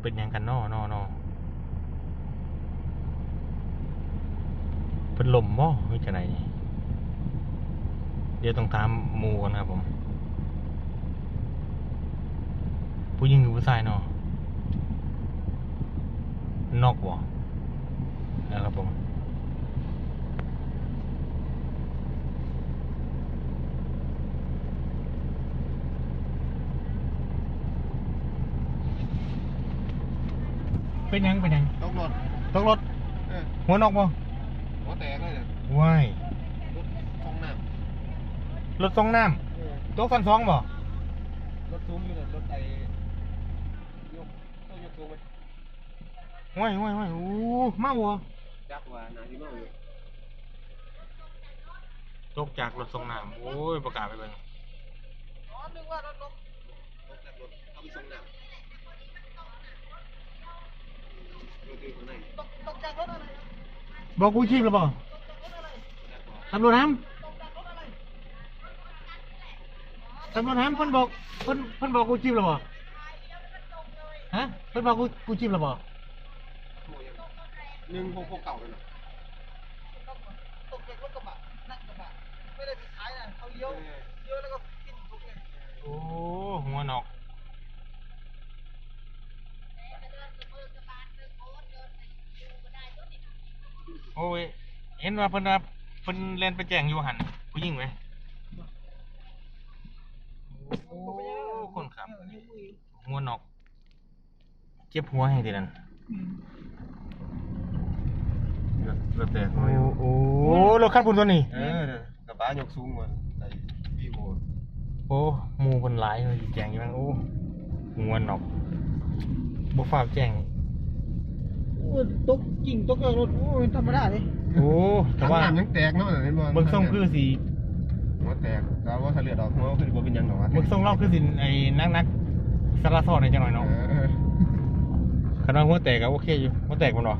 เป็นยังกันนอนอนอเป็นลมบ่หรือจะไหนนี่ เดี๋ยวต้องตามมูกันครับผม ผู้หญิงหรือผู้ชายนาะนอกบ่นะครับผม เป็นหยังเป็นหยังตกรถตกรถเออหัวนอกบ่หัวแตกเลยเนี่ยว้ายรถฟองน้รถส่งน้ำเออำตกสันสองบ่รถซูมอยู่เนี่ยรถไอ้ยกต้องยกซูมไปว้ายว้ายว้ายโอ้เมาบ่จักว่านาที่เมาอยู่ตกจากรถส่งน้ำโอ้ยประกาศไปเบิ่งอ๋อนึกว่ารถลงรถจากรถเอาไปส่งน้ำรถอยู่ข้างใน ตกจากรถอะไร บอกกู้ชีพหรือเปล่าจักว่าตำรวจน้ำตำรวจน้ำเพิ่นบอกเพิ่นเพิ่นบอกกู้ชีพหรือเปล่าฮะเพิ่นบอกกู้กู้ชีพหรือเปล่าโอ้ยหนึ่งหกหกเก่าเลยนะตกจากรถกระบะนั่งกระบะไม่ได้ไปท้ายนะเขาเลี้ยวเลี้ยวแล้วก็กินทุกเลยโอ้หัวนอกโอ้ยเห็นว่าเพิ่นว่าเพิ่นเล่นไปแจ้งอยู่หันผู้หญิงไหมโอ้คนขับหัวนอกเจ็บหัวแห่งทีนั้นรถรถแตกโอ้โอ้รถคันปุ่นตัวนี้เออเนี่ยกระบะยกสูงมาไอ้วีโอโอ้หมูคนหลายเลยแจ้งอยู่นั่นโอ้หัวนอกบ่ฟ้าวแจ้งโอ้ ตกกิ่งตกจากรถโอ้ยธรรมดาเลยโอ้แต่ว่าน้ำยังแตกเนาะเห็นบ่เบิ่งทรงคือสีหัวแตกแต่ว่าถ้าเลือดออกหัวคือบ่เป็นหยังหรอกวะเบิ่งทรงเล่าคือสิไอ้นักนักๆสารสอดในจังหน่อยเนาะเออคันว่าหัวแตกก็โอเคอยู่หัวแตกมันบ่